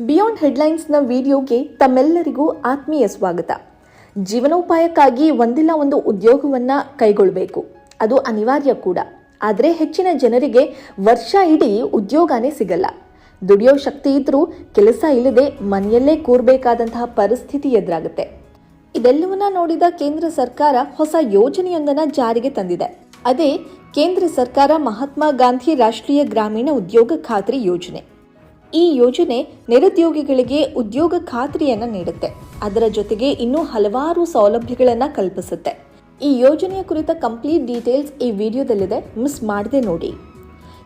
Beyond ಹೆಡ್ಲೈನ್ಸ್ನ ವಿಡಿಯೋಗೆ ತಮ್ಮೆಲ್ಲರಿಗೂ ಆತ್ಮೀಯ ಸ್ವಾಗತ. ಜೀವನೋಪಾಯಕ್ಕಾಗಿ ಒಂದಿಲ್ಲ ಒಂದು ಉದ್ಯೋಗವನ್ನ ಕೈಗೊಳ್ಳಬೇಕು ಅದು ಅನಿವಾರ್ಯ ಕೂಡ. ಆದರೆ ಹೆಚ್ಚಿನ ಜನರಿಗೆ ವರ್ಷ ಇಡೀ ಉದ್ಯೋಗನೇ ಸಿಗಲ್ಲ. ದುಡಿಯೋ ಶಕ್ತಿ ಇದ್ದರೂ ಕೆಲಸ ಇಲ್ಲದೆ ಮನೆಯಲ್ಲೇ ಕೂರಬೇಕಾದಂತಹ ಪರಿಸ್ಥಿತಿ ಎದುರಾಗುತ್ತೆ. ಇದೆಲ್ಲವನ್ನ ನೋಡಿದ ಕೇಂದ್ರ ಸರ್ಕಾರ ಹೊಸ ಯೋಜನೆಯೊಂದನ್ನು ಜಾರಿಗೆ ತಂದಿದೆ. ಅದೇ ಕೇಂದ್ರ ಸರ್ಕಾರ ಮಹಾತ್ಮ ಗಾಂಧಿ ರಾಷ್ಟ್ರೀಯ ಗ್ರಾಮೀಣ ಉದ್ಯೋಗ ಖಾತ್ರಿ ಯೋಜನೆ. ಈ ಯೋಜನೆ ನಿರುದ್ಯೋಗಿಗಳಿಗೆ ಉದ್ಯೋಗ ಖಾತ್ರಿಯನ್ನು ನೀಡುತ್ತೆ. ಅದರ ಜೊತೆಗೆ ಇನ್ನೂ ಹಲವಾರು ಸೌಲಭ್ಯಗಳನ್ನು ಕಲ್ಪಿಸುತ್ತೆ. ಈ ಯೋಜನೆಯ ಕುರಿತ ಕಂಪ್ಲೀಟ್ ಡೀಟೇಲ್ಸ್ ಈ ವಿಡಿಯೋದಲ್ಲಿದೆ. ಮಿಸ್ ಮಾಡದೆ ನೋಡಿ.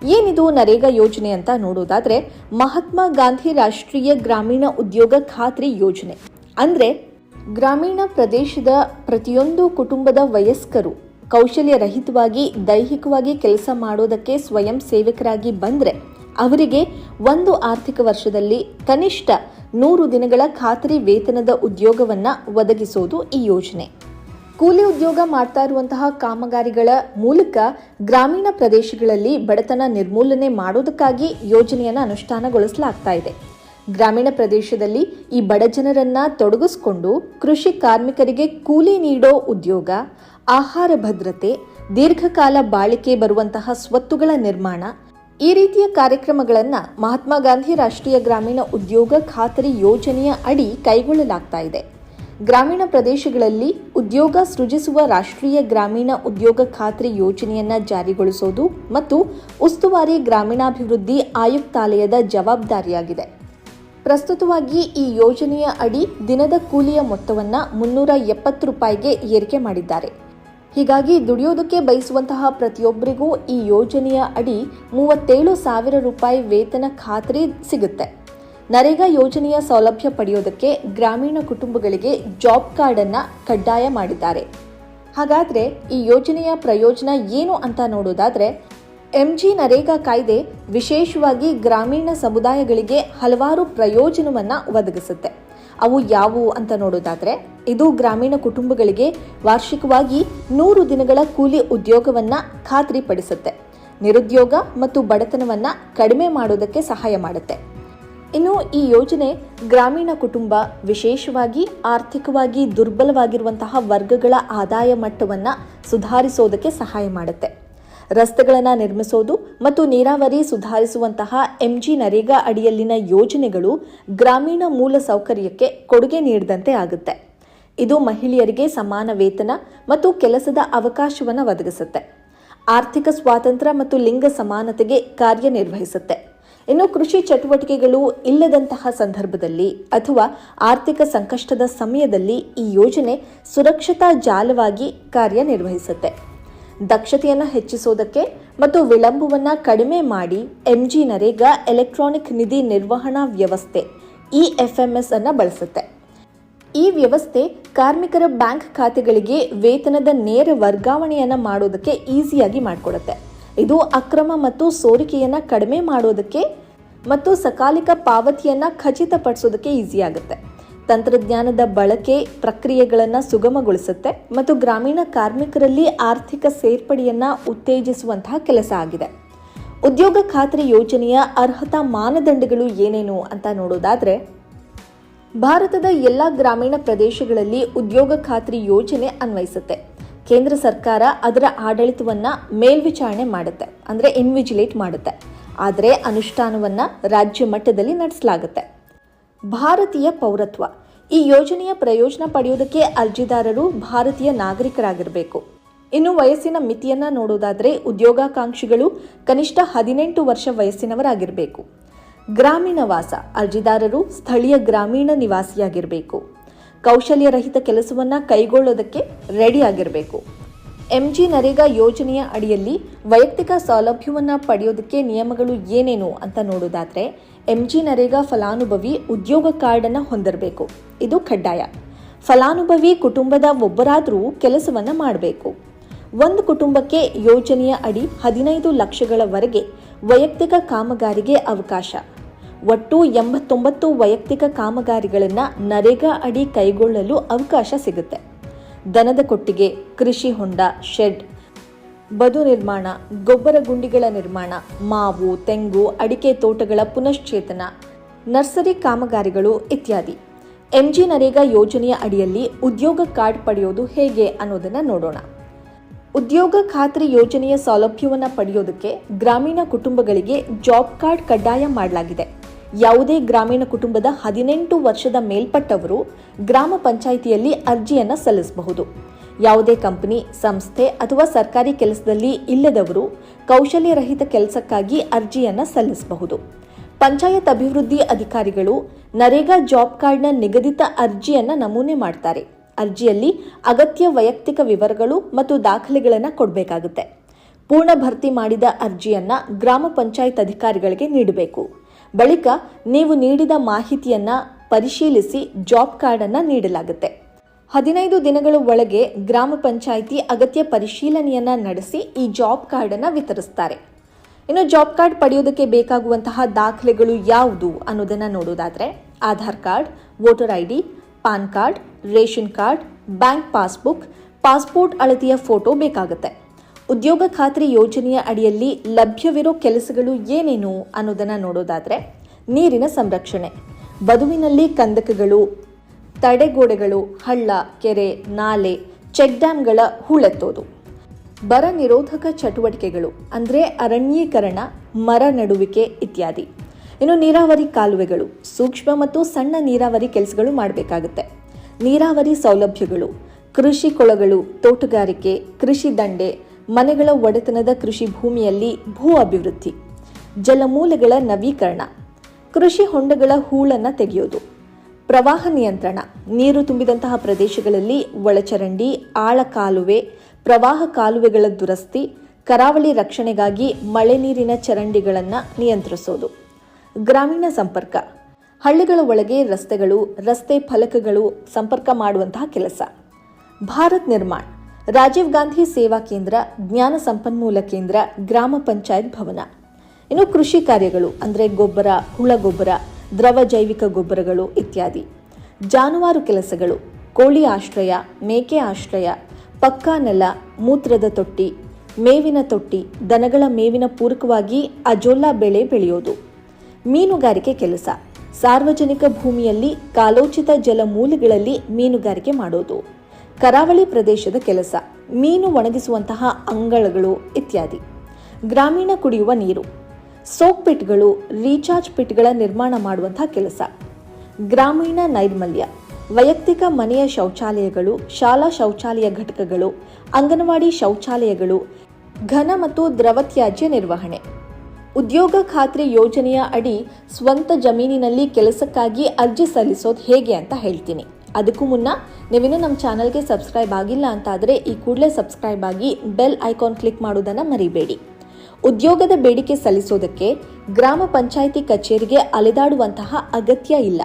ಏನಿದು ನರೇಗಾ ಯೋಜನೆ ಅಂತ ನೋಡೋದಾದರೆ, ಮಹಾತ್ಮ ಗಾಂಧಿ ರಾಷ್ಟ್ರೀಯ ಗ್ರಾಮೀಣ ಉದ್ಯೋಗ ಖಾತ್ರಿ ಯೋಜನೆ. ಅಂದ್ರೆ, ಗ್ರಾಮೀಣ ಪ್ರದೇಶದ ಪ್ರತಿಯೊಂದು ಕುಟುಂಬದ ವಯಸ್ಕರು ಕೌಶಲ್ಯರಹಿತವಾಗಿ, ದೈಹಿಕವಾಗಿ ಕೆಲಸ ಮಾಡೋದಕ್ಕೆ ಸ್ವಯಂ ಸೇವಕರಾಗಿ ಬಂದ್ರೆ ಅವರಿಗೆ ಒಂದು ಆರ್ಥಿಕ ವರ್ಷದಲ್ಲಿ ಕನಿಷ್ಠ ನೂರು ದಿನಗಳ ಖಾತರಿ ವೇತನದ ಉದ್ಯೋಗವನ್ನ ಒದಗಿಸೋದು ಈ ಯೋಜನೆ. ಕೂಲಿ ಉದ್ಯೋಗ ಮಾಡ್ತಾ ಇರುವಂತಹ ಕಾಮಗಾರಿಗಳ ಮೂಲಕ ಗ್ರಾಮೀಣ ಪ್ರದೇಶಗಳಲ್ಲಿ ಬಡತನ ನಿರ್ಮೂಲನೆ ಮಾಡೋದಕ್ಕಾಗಿ ಯೋಜನೆಯನ್ನು ಅನುಷ್ಠಾನಗೊಳಿಸಲಾಗ್ತಾ ಇದೆ. ಗ್ರಾಮೀಣ ಪ್ರದೇಶದಲ್ಲಿ ಈ ಬಡ ಜನರನ್ನ ತೊಡಗಿಸಿಕೊಂಡು ಕೃಷಿ ಕಾರ್ಮಿಕರಿಗೆ ಕೂಲಿ ನೀಡೋ ಉದ್ಯೋಗ, ಆಹಾರ ಭದ್ರತೆ, ದೀರ್ಘಕಾಲ ಬಾಳಿಕೆ ಬರುವಂತಹ ಸ್ವತ್ತುಗಳ ನಿರ್ಮಾಣ ಈ ರೀತಿಯ ಕಾರ್ಯಕ್ರಮಗಳನ್ನು ಮಹಾತ್ಮ ಗಾಂಧಿ ರಾಷ್ಟ್ರೀಯ ಗ್ರಾಮೀಣ ಉದ್ಯೋಗ ಖಾತರಿ ಯೋಜನೆಯ ಅಡಿ ಕೈಗೊಳ್ಳಲಾಗ್ತಾ ಇದೆ. ಗ್ರಾಮೀಣ ಪ್ರದೇಶಗಳಲ್ಲಿ ಉದ್ಯೋಗ ಸೃಜಿಸುವ ರಾಷ್ಟ್ರೀಯ ಗ್ರಾಮೀಣ ಉದ್ಯೋಗ ಖಾತ್ರಿ ಯೋಜನೆಯನ್ನು ಜಾರಿಗೊಳಿಸೋದು ಮತ್ತು ಉಸ್ತುವಾರಿ ಗ್ರಾಮೀಣಾಭಿವೃದ್ಧಿ ಆಯುಕ್ತಾಲಯದ ಜವಾಬ್ದಾರಿಯಾಗಿದೆ. ಪ್ರಸ್ತುತವಾಗಿ ಈ ಯೋಜನೆಯ ಅಡಿ ದಿನದ ಕೂಲಿಯ ಮೊತ್ತವನ್ನು ಮುನ್ನೂರ ಎಪ್ಪತ್ತು ರೂಪಾಯಿಗೆ ಏರಿಕೆ ಮಾಡಿದ್ದಾರೆ. ಹೀಗಾಗಿ ದುಡಿಯೋದಕ್ಕೆ ಬಯಸುವಂತಹ ಪ್ರತಿಯೊಬ್ಬರಿಗೂ ಈ ಯೋಜನೆಯ ಅಡಿ ಮೂವತ್ತೇಳು ಸಾವಿರ ರೂಪಾಯಿ ವೇತನ ಖಾತ್ರಿ ಸಿಗುತ್ತೆ. ನರೇಗಾ ಯೋಜನೆಯ ಸೌಲಭ್ಯ ಪಡೆಯೋದಕ್ಕೆ ಗ್ರಾಮೀಣ ಕುಟುಂಬಗಳಿಗೆ ಜಾಬ್ ಕಾರ್ಡ್ ಅನ್ನ ಕಡ್ಡಾಯ ಮಾಡಿದ್ದಾರೆ. ಹಾಗಾದ್ರೆ ಈ ಯೋಜನೆಯ ಪ್ರಯೋಜನ ಏನು ಅಂತ ನೋಡೋದಾದ್ರೆ, ಎಂಜಿ ನರೇಗಾ ಕಾಯ್ದೆ ವಿಶೇಷವಾಗಿ ಗ್ರಾಮೀಣ ಸಮುದಾಯಗಳಿಗೆ ಹಲವಾರು ಪ್ರಯೋಜನವನ್ನ ಒದಗಿಸುತ್ತೆ. ಅವು ಯಾವುವು ಅಂತ ನೋಡೋದಾದ್ರೆ ಇದು ಗ್ರಾಮೀಣ ಕುಟುಂಬಗಳಿಗೆ ವಾರ್ಷಿಕವಾಗಿ ನೂರು ದಿನಗಳ ಕೂಲಿ ಉದ್ಯೋಗವನ್ನ ಖಾತ್ರಿಪಡಿಸುತ್ತೆ. ನಿರುದ್ಯೋಗ ಮತ್ತು ಬಡತನವನ್ನ ಕಡಿಮೆ ಮಾಡೋದಕ್ಕೆ ಸಹಾಯ ಮಾಡುತ್ತೆ. ಇನ್ನು ಈ ಯೋಜನೆ ಗ್ರಾಮೀಣ ಕುಟುಂಬ ವಿಶೇಷವಾಗಿ ಆರ್ಥಿಕವಾಗಿ ದುರ್ಬಲವಾಗಿರುವಂತಹ ವರ್ಗಗಳ ಆದಾಯ ಮಟ್ಟವನ್ನ ಸುಧಾರಿಸೋದಕ್ಕೆ ಸಹಾಯ ಮಾಡುತ್ತೆ. ರಸ್ತೆಗಳನ್ನು ನಿರ್ಮಿಸೋದು ಮತ್ತು ನೀರಾವರಿ ಸುಧಾರಿಸುವಂತಹ ಎಂಜಿ ನರೇಗಾ ಅಡಿಯಲ್ಲಿನ ಯೋಜನೆಗಳು ಗ್ರಾಮೀಣ ಮೂಲ ಸೌಕರ್ಯಕ್ಕೆ ಕೊಡುಗೆ ನೀಡಿದಂತೆ ಆಗುತ್ತೆ. ಇದು ಮಹಿಳೆಯರಿಗೆ ಸಮಾನ ವೇತನ ಮತ್ತು ಕೆಲಸದ ಅವಕಾಶವನ್ನು ಒದಗಿಸುತ್ತೆ. ಆರ್ಥಿಕ ಸ್ವಾತಂತ್ರ್ಯ ಮತ್ತು ಲಿಂಗ ಸಮಾನತೆಗೆ ಕಾರ್ಯನಿರ್ವಹಿಸುತ್ತೆ. ಇನ್ನು ಕೃಷಿ ಚಟುವಟಿಕೆಗಳು ಇಲ್ಲದಂತಹ ಸಂದರ್ಭದಲ್ಲಿ ಅಥವಾ ಆರ್ಥಿಕ ಸಂಕಷ್ಟದ ಸಮಯದಲ್ಲಿ ಈ ಯೋಜನೆ ಸುರಕ್ಷತಾ ಜಾಲವಾಗಿ ಕಾರ್ಯನಿರ್ವಹಿಸುತ್ತೆ. ದಕ್ಷತೆಯನ್ನು ಹೆಚ್ಚಿಸೋದಕ್ಕೆ ಮತ್ತು ವಿಳಂಬವನ್ನು ಕಡಿಮೆ ಮಾಡಿ ಎಂಜಿ ನರೇಗಾ ಎಲೆಕ್ಟ್ರಾನಿಕ್ ನಿಧಿ ನಿರ್ವಹಣಾ ವ್ಯವಸ್ಥೆ, ಇ ಎಫ್ ಎಂ ಎಸ್ ಅನ್ನು ಬಳಸುತ್ತೆ. ಈ ವ್ಯವಸ್ಥೆ ಕಾರ್ಮಿಕರ ಬ್ಯಾಂಕ್ ಖಾತೆಗಳಿಗೆ ವೇತನದ ನೇರ ವರ್ಗಾವಣೆಯನ್ನು ಮಾಡೋದಕ್ಕೆ ಈಸಿಯಾಗಿ ಮಾಡಿಕೊಡುತ್ತೆ. ಇದು ಅಕ್ರಮ ಮತ್ತು ಸೋರಿಕೆಯನ್ನು ಕಡಿಮೆ ಮಾಡೋದಕ್ಕೆ ಮತ್ತು ಸಕಾಲಿಕ ಪಾವತಿಯನ್ನು ಖಚಿತಪಡಿಸೋದಕ್ಕೆ ಈಸಿಯಾಗುತ್ತೆ. ತಂತ್ರಜ್ಞಾನದ ಬಳಕೆ ಪ್ರಕ್ರಿಯೆಗಳನ್ನು ಸುಗಮಗೊಳಿಸುತ್ತೆ ಮತ್ತು ಗ್ರಾಮೀಣ ಕಾರ್ಮಿಕರಲ್ಲಿ ಆರ್ಥಿಕ ಸೇರ್ಪಡೆಯನ್ನು ಉತ್ತೇಜಿಸುವಂತಹ ಕೆಲಸ ಆಗಿದೆ. ಉದ್ಯೋಗ ಖಾತ್ರಿ ಯೋಜನೆಯ ಅರ್ಹತಾ ಮಾನದಂಡಗಳು ಏನೇನು ಅಂತ ನೋಡೋದಾದ್ರೆ ಭಾರತದ ಎಲ್ಲ ಗ್ರಾಮೀಣ ಪ್ರದೇಶಗಳಲ್ಲಿ ಉದ್ಯೋಗ ಖಾತ್ರಿ ಯೋಜನೆ ಅನ್ವಯಿಸುತ್ತೆ. ಕೇಂದ್ರ ಸರ್ಕಾರ ಅದರ ಆಡಳಿತವನ್ನ ಮೇಲ್ವಿಚಾರಣೆ ಮಾಡುತ್ತೆ, ಅಂದರೆ ಇನ್ವಿಜಿಲೇಟ್ ಮಾಡುತ್ತೆ. ಆದರೆ ಅನುಷ್ಠಾನವನ್ನ ರಾಜ್ಯ ಮಟ್ಟದಲ್ಲಿ ನಡೆಸಲಾಗುತ್ತೆ. ಭಾರತೀಯ ಪೌರತ್ವ. ಈ ಯೋಜನೆಯ ಪ್ರಯೋಜನ ಪಡೆಯುವುದಕ್ಕೆ ಅರ್ಜಿದಾರರು ಭಾರತೀಯ ನಾಗರಿಕರಾಗಿರಬೇಕು. ಇನ್ನು ವಯಸ್ಸಿನ ಮಿತಿಯನ್ನ ನೋಡೋದಾದರೆ ಉದ್ಯೋಗಾಕಾಂಕ್ಷಿಗಳು ಕನಿಷ್ಠ ಹದಿನೆಂಟು ವರ್ಷ ವಯಸ್ಸಿನವರಾಗಿರಬೇಕು. ಗ್ರಾಮೀಣ ವಾಸ ಅರ್ಜಿದಾರರು ಸ್ಥಳೀಯ ಗ್ರಾಮೀಣ ನಿವಾಸಿಯಾಗಿರಬೇಕು. ಕೌಶಲ್ಯರಹಿತ ಕೆಲಸವನ್ನು ಕೈಗೊಳ್ಳೋದಕ್ಕೆ ರೆಡಿಯಾಗಿರಬೇಕು ಎಂ ಜಿ ನರೇಗಾ ಯೋಜನೆಯ ಅಡಿಯಲ್ಲಿ ವೈಯಕ್ತಿಕ ಸೌಲಭ್ಯವನ್ನು ಪಡೆಯೋದಕ್ಕೆ ನಿಯಮಗಳು ಏನೇನು ಅಂತ ನೋಡೋದಾದರೆ ಎಂ ಜಿ ನರೇಗಾ ಫಲಾನುಭವಿ ಉದ್ಯೋಗ ಕಾರ್ಡನ್ನು ಹೊಂದಿರಬೇಕು. ಇದು ಕಡ್ಡಾಯ. ಫಲಾನುಭವಿ ಕುಟುಂಬದ ಒಬ್ಬರಾದರೂ ಕೆಲಸವನ್ನು ಮಾಡಬೇಕು. ಒಂದು ಕುಟುಂಬಕ್ಕೆ ಯೋಜನೆಯ ಅಡಿ ಹದಿನೈದು ಲಕ್ಷಗಳವರೆಗೆ ವೈಯಕ್ತಿಕ ಕಾಮಗಾರಿಗೆ ಅವಕಾಶ. ಒಟ್ಟು ಎಂಬತ್ತೊಂಬತ್ತು ವೈಯಕ್ತಿಕ ಕಾಮಗಾರಿಗಳನ್ನು ನರೇಗಾ ಅಡಿ ಕೈಗೊಳ್ಳಲು ಅವಕಾಶ ಸಿಗುತ್ತೆ. ದನದ ಕೊಟ್ಟಿಗೆ, ಕೃಷಿ ಹೊಂಡ ಶೆಡ್ ಬದು ನಿರ್ಮಾಣ, ಗೊಬ್ಬರ ಗುಂಡಿಗಳ ನಿರ್ಮಾಣ, ಮಾವು, ತೆಂಗು, ಅಡಿಕೆ ತೋಟಗಳ ಪುನಶ್ಚೇತನ, ನರ್ಸರಿ ಕಾಮಗಾರಿಗಳು ಇತ್ಯಾದಿ. ಎಂಜಿ ನರೇಗಾ ಯೋಜನೆಯ ಅಡಿಯಲ್ಲಿ ಉದ್ಯೋಗ ಕಾರ್ಡ್ ಪಡೆಯೋದು ಹೇಗೆ ಅನ್ನೋದನ್ನು ನೋಡೋಣ. ಉದ್ಯೋಗ ಖಾತ್ರಿ ಯೋಜನೆಯ ಸೌಲಭ್ಯವನ್ನು ಪಡೆಯೋದಕ್ಕೆ ಗ್ರಾಮೀಣ ಕುಟುಂಬಗಳಿಗೆ ಜಾಬ್ ಕಾರ್ಡ್ ಕಡ್ಡಾಯ ಮಾಡಲಾಗಿದೆ. ಯಾವುದೇ ಗ್ರಾಮೀಣ ಕುಟುಂಬದ ಹದಿನೆಂಟು ವರ್ಷದ ಮೇಲ್ಪಟ್ಟವರು ಗ್ರಾಮ ಪಂಚಾಯಿತಿಯಲ್ಲಿ ಅರ್ಜಿಯನ್ನು ಸಲ್ಲಿಸಬಹುದು. ಯಾವುದೇ ಕಂಪನಿ, ಸಂಸ್ಥೆ ಅಥವಾ ಸರ್ಕಾರಿ ಕೆಲಸದಲ್ಲಿ ಇಲ್ಲದವರು ಕೌಶಲ್ಯರಹಿತ ಕೆಲಸಕ್ಕಾಗಿ ಅರ್ಜಿಯನ್ನು ಸಲ್ಲಿಸಬಹುದು. ಪಂಚಾಯತ್ ಅಭಿವೃದ್ಧಿ ಅಧಿಕಾರಿಗಳು ನರೇಗಾ ಜಾಬ್ ಕಾರ್ಡ್ನ ನಿಗದಿತ ಅರ್ಜಿಯನ್ನು ನಮೂನೆ ಮಾಡ್ತಾರೆ. ಅರ್ಜಿಯಲ್ಲಿ ಅಗತ್ಯ ವೈಯಕ್ತಿಕ ವಿವರಗಳು ಮತ್ತು ದಾಖಲೆಗಳನ್ನು ಕೊಡಬೇಕಾಗುತ್ತೆ. ಪೂರ್ಣ ಭರ್ತಿ ಮಾಡಿದ ಅರ್ಜಿಯನ್ನು ಗ್ರಾಮ ಪಂಚಾಯತ್ ಅಧಿಕಾರಿಗಳಿಗೆ ನೀಡಬೇಕು. ಬಳಿಕ ನೀವು ನೀಡಿದ ಮಾಹಿತಿಯನ್ನ ಪರಿಶೀಲಿಸಿ ಜಾಬ್ ಕಾರ್ಡ್ ಅನ್ನ ನೀಡಲಾಗುತ್ತೆ. ಹದಿನೈದು ದಿನಗಳ ಒಳಗೆ ಗ್ರಾಮ ಪಂಚಾಯಿತಿ ಅಗತ್ಯ ಪರಿಶೀಲನೆಯನ್ನ ನಡೆಸಿ ಈ ಜಾಬ್ ಕಾರ್ಡನ್ನು ವಿತರಿಸ್ತಾರೆ. ಇನ್ನು ಜಾಬ್ ಕಾರ್ಡ್ ಪಡೆಯೋದಕ್ಕೆ ಬೇಕಾಗುವಂತಹ ದಾಖಲೆಗಳು ಯಾವುದು ಅನ್ನೋದನ್ನ ನೋಡೋದಾದರೆ Aadhaar card, voter I D PAN card, ration card, bank passbook, passport ಅಳತೆಯ ಫೋಟೋ ಬೇಕಾಗುತ್ತೆ. ಉದ್ಯೋಗ ಖಾತ್ರಿ ಯೋಜನೆಯ ಅಡಿಯಲ್ಲಿ ಲಭ್ಯವಿರೋ ಕೆಲಸಗಳು ಏನೇನು ಅನ್ನೋದನ್ನು ನೋಡೋದಾದರೆ ನೀರಿನ ಸಂರಕ್ಷಣೆ. ಬದುವಿನಲ್ಲಿ ಕಂದಕಗಳು, ತಡೆಗೋಡೆಗಳು, ಹಳ್ಳ, ಕೆರೆ, ನಾಲೆ, ಚೆಕ್ ಡ್ಯಾಮ್ಗಳ ಹೂಳೆತ್ತೋದು. ಬರ ನಿರೋಧಕ ಚಟುವಟಿಕೆಗಳು ಅಂದರೆ ಅರಣ್ಯೀಕರಣ, ಮರ ನಡುವಿಕೆ ಇತ್ಯಾದಿ. ಇನ್ನು ನೀರಾವರಿ ಕಾಲುವೆಗಳು, ಸೂಕ್ಷ್ಮ ಮತ್ತು ಸಣ್ಣ ನೀರಾವರಿ ಕೆಲಸಗಳು ಮಾಡಬೇಕಾಗುತ್ತೆ. ನೀರಾವರಿ ಸೌಲಭ್ಯಗಳು, ಕೃಷಿ ಕೊಳಗಳು, ತೋಟಗಾರಿಕೆ, ಕೃಷಿ ದಂಡೆ ಮನೆಗಳ ಒಡೆತನದ ಕೃಷಿ ಭೂಮಿಯಲ್ಲಿ ಭೂ ಅಭಿವೃದ್ಧಿ, ಜಲಮೂಲಗಳ ನವೀಕರಣ, ಕೃಷಿ ಹೊಂಡಗಳ ಹೂಳನ್ನು ತೆಗೆಯೋದು, ಪ್ರವಾಹ ನಿಯಂತ್ರಣ, ನೀರು ತುಂಬಿದಂತಹ ಪ್ರದೇಶಗಳಲ್ಲಿ ಒಳಚರಂಡಿ, ಆಳ ಕಾಲುವೆ, ಪ್ರವಾಹ ಕಾಲುವೆಗಳ ದುರಸ್ತಿ, ಕರಾವಳಿ ರಕ್ಷಣೆಗಾಗಿ ಮಳೆ ನೀರಿನ ಚರಂಡಿಗಳನ್ನು ನಿಯಂತ್ರಿಸೋದು. ಗ್ರಾಮೀಣ ಸಂಪರ್ಕ, ಹಳ್ಳಿಗಳ ಒಳಗೆ ರಸ್ತೆಗಳು, ರಸ್ತೆ ಫಲಕಗಳು ಸಂಪರ್ಕ ಮಾಡುವಂತಹ ಕೆಲಸ. ಭಾರತ್ ನಿರ್ಮಾಣ್ ರಾಜೀವ್ ಗಾಂಧಿ ಸೇವಾ ಕೇಂದ್ರ, ಜ್ಞಾನ ಸಂಪನ್ಮೂಲ ಕೇಂದ್ರ, ಗ್ರಾಮ ಪಂಚಾಯತ್ ಭವನ. ಇನ್ನು ಕೃಷಿ ಕಾರ್ಯಗಳು ಅಂದರೆ ಗೊಬ್ಬರ, ಹುಳ ಗೊಬ್ಬರ, ದ್ರವ ಜೈವಿಕ ಗೊಬ್ಬರಗಳು ಇತ್ಯಾದಿ. ಜಾನುವಾರು ಕೆಲಸಗಳು, ಕೋಳಿ ಆಶ್ರಯ, ಮೇಕೆ ಆಶ್ರಯ, ಪಕ್ಕಾ ನೆಲ, ಮೂತ್ರದ ತೊಟ್ಟಿ, ಮೇವಿನ ತೊಟ್ಟಿ, ದನಗಳ ಮೇವಿನ ಪೂರಕವಾಗಿ ಅಜೋಲಾ ಬೆಳೆ ಬೆಳೆಯೋದು. ಮೀನುಗಾರಿಕೆ ಕೆಲಸ, ಸಾರ್ವಜನಿಕ ಭೂಮಿಯಲ್ಲಿ ಕಾಲೋಚಿತ ಜಲಮೂಲಗಳಲ್ಲಿ ಮೀನುಗಾರಿಕೆ ಮಾಡೋದು. ಕರಾವಳಿ ಪ್ರದೇಶದ ಕೆಲಸ, ಮೀನು ಒಣಗಿಸುವಂತಹ ಅಂಗಳಗಳು ಇತ್ಯಾದಿ. ಗ್ರಾಮೀಣ ಕುಡಿಯುವ ನೀರು ಸೋಕ್ ಪಿಟ್ಗಳು, ರೀಚಾರ್ಜ್ ಪಿಟ್ಗಳ ನಿರ್ಮಾಣ ಮಾಡುವಂತಹ ಕೆಲಸ. ಗ್ರಾಮೀಣ ನೈರ್ಮಲ್ಯ, ವೈಯಕ್ತಿಕ ಮನೆಯ ಶೌಚಾಲಯಗಳು, ಶಾಲಾ ಶೌಚಾಲಯ ಘಟಕಗಳು, ಅಂಗನವಾಡಿ ಶೌಚಾಲಯಗಳು, ಘನ ಮತ್ತು ದ್ರವ ತ್ಯಾಜ್ಯ ನಿರ್ವಹಣೆ. ಉದ್ಯೋಗ ಖಾತ್ರಿ ಯೋಜನೆಯ ಅಡಿ ಸ್ವಂತ ಜಮೀನಿನಲ್ಲಿ ಕೆಲಸಕ್ಕಾಗಿ ಅರ್ಜಿ ಸಲ್ಲಿಸೋದು ಹೇಗೆ ಅಂತ ಹೇಳ್ತೀನಿ. ಅದಕ್ಕೂ ಮುನ್ನ ನೀವಿನ್ನೂ ನಮ್ಮ ಚಾನಲ್ಗೆ ಸಬ್ಸ್ಕ್ರೈಬ್ ಆಗಿಲ್ಲ ಅಂತಾದರೆ ಈ ಕೂಡಲೇ ಸಬ್ಸ್ಕ್ರೈಬ್ ಆಗಿ ಬೆಲ್ ಐಕಾನ್ ಕ್ಲಿಕ್ ಮಾಡೋದನ್ನು ಮರಿಬೇಡಿ. ಉದ್ಯೋಗದ ಬೇಡಿಕೆ ಸಲ್ಲಿಸೋದಕ್ಕೆ ಗ್ರಾಮ ಪಂಚಾಯಿತಿ ಕಚೇರಿಗೆ ಅಲೆದಾಡುವಂತಹ ಅಗತ್ಯ ಇಲ್ಲ.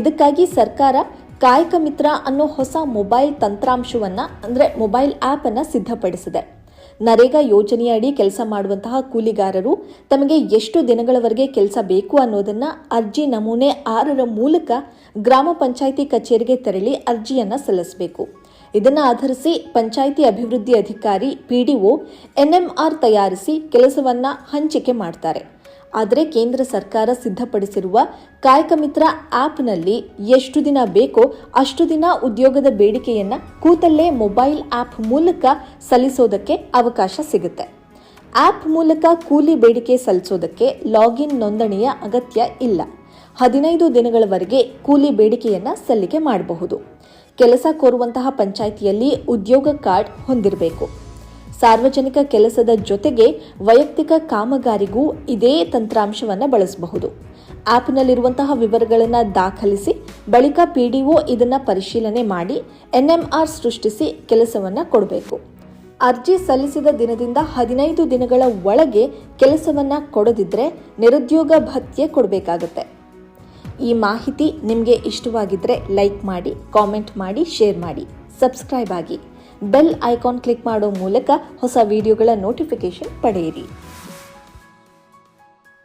ಇದಕ್ಕಾಗಿ ಸರ್ಕಾರ ಕಾಯಕ ಮಿತ್ರ ಅನ್ನೋ ಹೊಸ ಮೊಬೈಲ್ ತಂತ್ರಾಂಶವನ್ನು ಅಂದರೆ ಮೊಬೈಲ್ ಆ್ಯಪನ್ನು ಸಿದ್ಧಪಡಿಸಿದೆ. ನರೇಗಾ ಯೋಜನೆಯಡಿ ಕೆಲಸ ಮಾಡುವಂತಹ ಕೂಲಿಗಾರರು ತಮಗೆ ಎಷ್ಟು ದಿನಗಳವರೆಗೆ ಕೆಲಸ ಬೇಕು ಅನ್ನೋದನ್ನ ಅರ್ಜಿ ನಮೂನೆ ಆರರ ಮೂಲಕ ಗ್ರಾಮ ಪಂಚಾಯಿತಿ ಕಚೇರಿಗೆ ತೆರಳಿ ಅರ್ಜಿಯನ್ನ ಸಲ್ಲಿಸಬೇಕು. ಇದನ್ನ ಆಧರಿಸಿ ಪಂಚಾಯಿತಿ ಅಭಿವೃದ್ಧಿ ಅಧಿಕಾರಿ ಪಿಡಿಒ ಎನ್ಎಂಆರ್ ತಯಾರಿಸಿ ಕೆಲಸವನ್ನ ಹಂಚಿಕೆ ಮಾಡ್ತಾರೆ. ಆದರೆ ಕೇಂದ್ರ ಸರ್ಕಾರ ಸಿದ್ಧಪಡಿಸಿರುವ ಕಾಯಕ ಮಿತ್ರ ಆ್ಯಪ್ನಲ್ಲಿ ಎಷ್ಟು ದಿನ ಬೇಕೋ ಅಷ್ಟು ದಿನ ಉದ್ಯೋಗದ ಬೇಡಿಕೆಯನ್ನು ಕೂತಲ್ಲೇ ಮೊಬೈಲ್ ಆ್ಯಪ್ ಮೂಲಕ ಸಲ್ಲಿಸೋದಕ್ಕೆ ಅವಕಾಶ ಸಿಗುತ್ತೆ. ಆ್ಯಪ್ ಮೂಲಕ ಕೂಲಿ ಬೇಡಿಕೆ ಸಲ್ಲಿಸೋದಕ್ಕೆ ಲಾಗಿನ್ ನೋಂದಣಿಯ ಅಗತ್ಯ ಇಲ್ಲ. ಹದಿನೈದು ದಿನಗಳವರೆಗೆ ಕೂಲಿ ಬೇಡಿಕೆಯನ್ನು ಸಲ್ಲಿಕೆ ಮಾಡಬಹುದು. ಕೆಲಸ ಕೋರುವಂತಹ ಪಂಚಾಯಿತಿಯಲ್ಲಿ ಉದ್ಯೋಗ ಕಾರ್ಡ್ ಹೊಂದಿರಬೇಕು. ಸಾರ್ವಜನಿಕ ಕೆಲಸದ ಜೊತೆಗೆ ವೈಯಕ್ತಿಕ ಕಾಮಗಾರಿಗೂ ಇದೇ ತಂತ್ರಾಂಶವನ್ನು ಬಳಸಬಹುದು. ಆ್ಯಪ್ನಲ್ಲಿರುವಂತಹ ವಿವರಗಳನ್ನು ದಾಖಲಿಸಿ, ಬಳಿಕ ಪಿ ಡಿ ಒ ಇದನ್ನು ಪರಿಶೀಲನೆ ಮಾಡಿ ಎನ್ಎಂಆರ್ ಸೃಷ್ಟಿಸಿ ಕೆಲಸವನ್ನು ಕೊಡಬೇಕು. ಅರ್ಜಿ ಸಲ್ಲಿಸಿದ ದಿನದಿಂದ ಹದಿನೈದು ದಿನಗಳ ಒಳಗೆ ಕೆಲಸವನ್ನು ಕೊಡದಿದ್ದರೆ ನಿರುದ್ಯೋಗ ಭತ್ಯೆ ಕೊಡಬೇಕಾಗುತ್ತೆ. ಈ ಮಾಹಿತಿ ನಿಮಗೆ ಇಷ್ಟವಾಗಿದ್ದರೆ ಲೈಕ್ ಮಾಡಿ, ಕಾಮೆಂಟ್ ಮಾಡಿ, ಶೇರ್ ಮಾಡಿ, ಸಬ್ಸ್ಕ್ರೈಬ್ ಆಗಿ. ಬೆಲ್ ಐಕಾನ್ ಕ್ಲಿಕ್ ಮಾಡೋ ಮೂಲಕ ಹೊಸ ವಿಡಿಯೋಗಳ ನೋಟಿಫಿಕೇಶನ್ ಪಡೆಯಿರಿ.